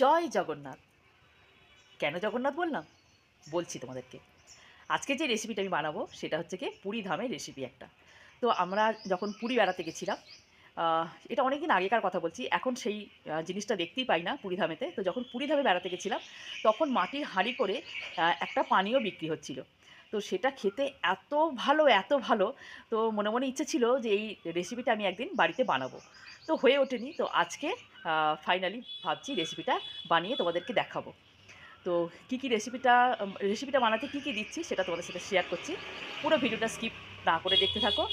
জয় জগন্নাথ। কেন জগন্নাথ বললাম? বলছি তোমাদেরকে। আজকে যে রেসিপিটা আমি বানাবো, সেটা হচ্ছে কি পুরী ধামের রেসিপি একটা। তো আমরা যখন পুরী বেড়াতে গেছিলাম এটা অনেক দিন আগেকার কথা বলছি, এখন সেই জিনিসটা দেখতেই পাই না পুরী ধামেতে। তো যখন পুরী ধামে বেড়াতে গেছিলাম, তখন মাটির হাঁড়ি করে একটা পানীয় বিক্রি হচ্ছিল। তো সেটা খেতে এত ভালো এত ভালো। তো মনে মনে ইচ্ছে ছিল যে এই রেসিপিটা আমি একদিন বাড়িতে বানাবো। তো হয়ে ওঠেনি। তো আজকে ফাইনালি ভাবছি রেসিপিটা বানিয়ে তোমাদেরকে দেখাবো। তো কী কী রেসিপিটা রেসিপিটা বানাতে কী কী দিচ্ছি সেটা তোমাদের সাথে শেয়ার করছি। পুরো ভিডিওটা স্কিপ না করে দেখতে থাকো।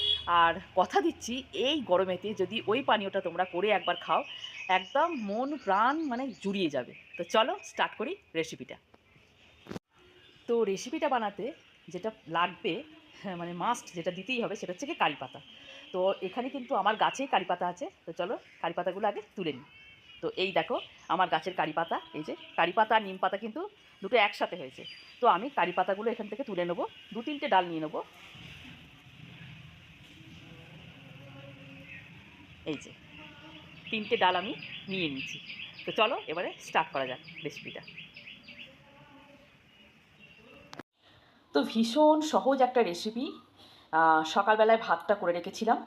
আর কথা দিচ্ছি, এই গরমেতে যদি ওই পানীয়টা তোমরা করে একবার খাও, একদম মন, প্রাণ মানে জুড়িয়ে যাবে। তো চলো স্টার্ট করি রেসিপিটা তো রেসিপিটা বানাতে যেটা লাগবে হ্যাঁ, মানে মাস্ট যেটা দিতেই হবে সেটা হচ্ছে কি কারি পাতা। তো এখানে কিন্তু আমার গাছেই কারি পাতা আছে তো চলো কারি পাতাগুলো আগে তুলে নিই। তো এই দেখো আমার গাছের কারি পাতা এই যে কারি পাতা আর নিম পাতা কিন্তু দুটো একসাথে হয়েছে। তো আমি কারি পাতাগুলো এখান থেকে তুলে নেব দু তিনটে ডাল নিয়ে নেব। এই যে তিনটে ডাল আমি নিয়ে নিচ্ছি তো চলো এবারে স্টার্ট করা যাক রেসিপিটা তো ভীষণ সহজ একটা রেসিপি সকালবেলায় ভাতটা করে রেখেছিলাম।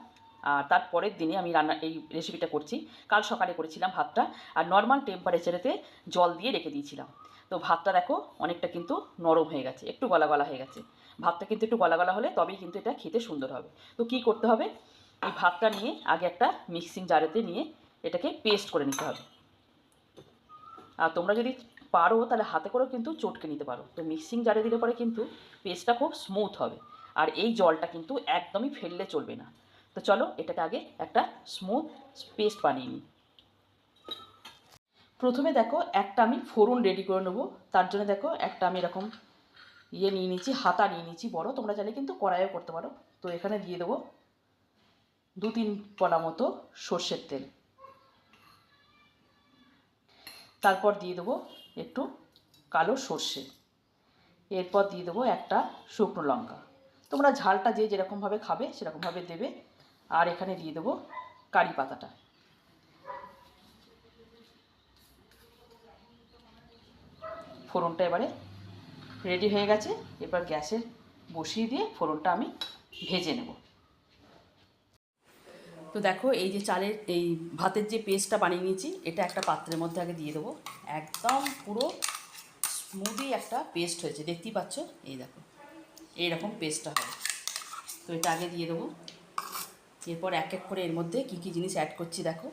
আর তার পরের দিনে আমি রান্না, এই রেসিপিটা করছি। কাল সকালে করেছিলাম ভাতটা। আর নর্মাল টেম্পারেচারেতে জল দিয়ে রেখে দিয়েছিলাম। তো ভাতটা দেখো, অনেকটা কিন্তু নরম হয়ে গেছে, একটু গলা গলা হয়ে গেছে। ভাতটা কিন্তু একটু গলা গলা হলে তবেই কিন্তু এটা খেতে সুন্দর হবে। তো কি করতে হবে? এই ভাতটা নিয়ে আগে একটা মিক্সিং জারেতে নিয়ে এটাকে পেস্ট করে নিতে হবে। আর তোমরা যদি পারো, তাহলে হাতে করেও কিন্তু চটকে নিতে পারো। তো মিক্সিং জারে দিলে পরে কিন্তু পেস্টটা খুব স্মুথ হবে। আর এই জলটা কিন্তু একদমই ফেললে চলবে না। তো চলো, এটাকে আগে একটা স্মুথ পেস্ট বানিয়ে নিই। প্রথমে দেখো, একটা আমি ফোড়ন রেডি করে নেব। তার জন্য দেখো, একটা আমি এরকম ইয়ে নিয়ে নিচ্ছি হাতা নিয়ে নিচ্ছি বড়। তোমরা চাইলে কিন্তু কড়াইও করতে পারো। তো এখানে দিয়ে দেবো দু তিন কড়া মতো সর্ষের তেল। তারপর দিয়ে দেবো একটু কালো সর্ষে। এরপর দিয়ে দেবো একটা শুকনো লঙ্কা। তোমরা ঝালটা যে যেরকমভাবে খাবে সেরকমভাবে দেবে। আর এখানে দিয়ে দেবো কারি পাতাটা। ফোড়নটা এবারে রেডি হয়ে গেছে। এবার গ্যাসে বসিয়ে দিয়ে ফোড়নটা আমি ভেজে নেব। তো দেখো, এই যে চালের, এই ভাতের যে পেস্টটা বানিয়ে নিয়েছি, এটা একটা পাত্রের মধ্যে আগে দিয়ে দেবো। একদম পুরো স্মুদি একটা পেস্ট হয়েছে, দেখতেই পাচ্ছ? এই দেখো, এইরকম পেস্টটা হবে। তো এটা আগে দিয়ে দেবো। এরপর এক এক করে এর মধ্যে কী কী জিনিস অ্যাড করছি দেখো।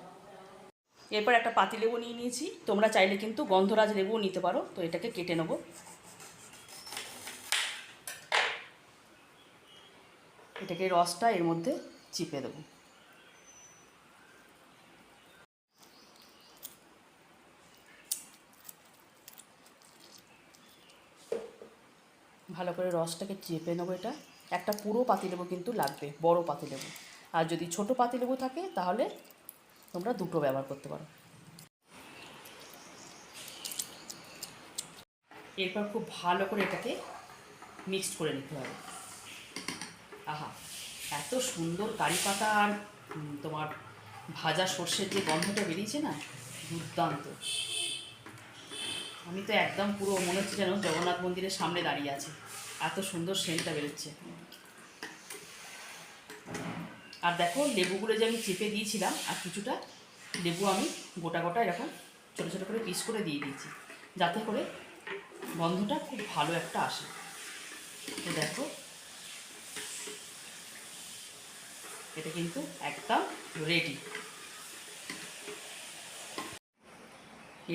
এরপর একটা পাতি লেবু নিয়ে নিয়েছি। তোমরা চাইলে কিন্তু গন্ধরাজ লেবুও নিতে পারো। তো এটাকে কেটে নেব। এটাকে রসটা এর মধ্যে চিপে দেবো। ভালো করে রসটাকে চেপে নেব এটা। একটা পুরো পাতিলেবু কিন্তু লাগবে, বড় পাতিলেবু আর যদি ছোট পাতিলেবু থাকে, তাহলে তোমরা দুটো ব্যবহার করতে পারো। এরপর খুব ভালো করে এটাকে মিক্সড করে নিতে হবে। আহা, এত সুন্দর কারি পাতা আর তোমার ভাজা সর্ষের যে গন্ধটা বেরিয়েছে না, দুর্দান্ত। আমি তো একদম পুরো মনে হচ্ছে যেন জগন্নাথ মন্দিরের সামনে দাঁড়িয়ে আছে। এত সুন্দর সেন্টটা বেরোচ্ছে। আর দেখো, লেবুগুলো যে আমি চেপে দিয়েছিলাম, আর কিছুটা লেবু আমি গোটা গোটা এরকম ছোটো ছোটো করে পিস করে দিয়ে দিয়েছি। যাতে করে গন্ধটা খুব ভালো একটা আসে। তো দেখো। এটা কিন্তু একদম রেডি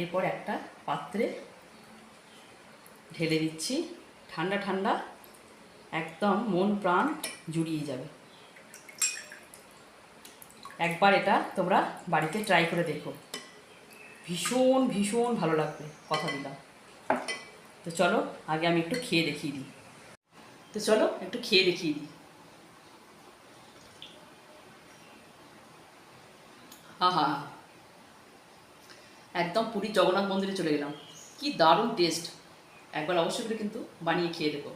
এরপর একটা পাত্রে ঢেলে দিচ্ছি। ঠান্ডা ঠান্ডা, একদম মন প্রাণ জুড়িয়ে যাবে। একবার এটা তোমরা বাড়িতে ট্রাই করে দেখো। ভীষণ ভীষণ ভালো লাগবে কথা দিলাম। তো চলো, আগে আমি একটু খেয়ে দেখিয়ে দিই। তো চলো, একটু খেয়ে দেখিয়ে দিই। আহা! একদম পুরী জগন্নাথ মন্দিরে চলে গেলাম। কি দারুণ টেস্ট একবার অবশ্যই করে কিন্তু বানিয়ে খেয়ে দেবো।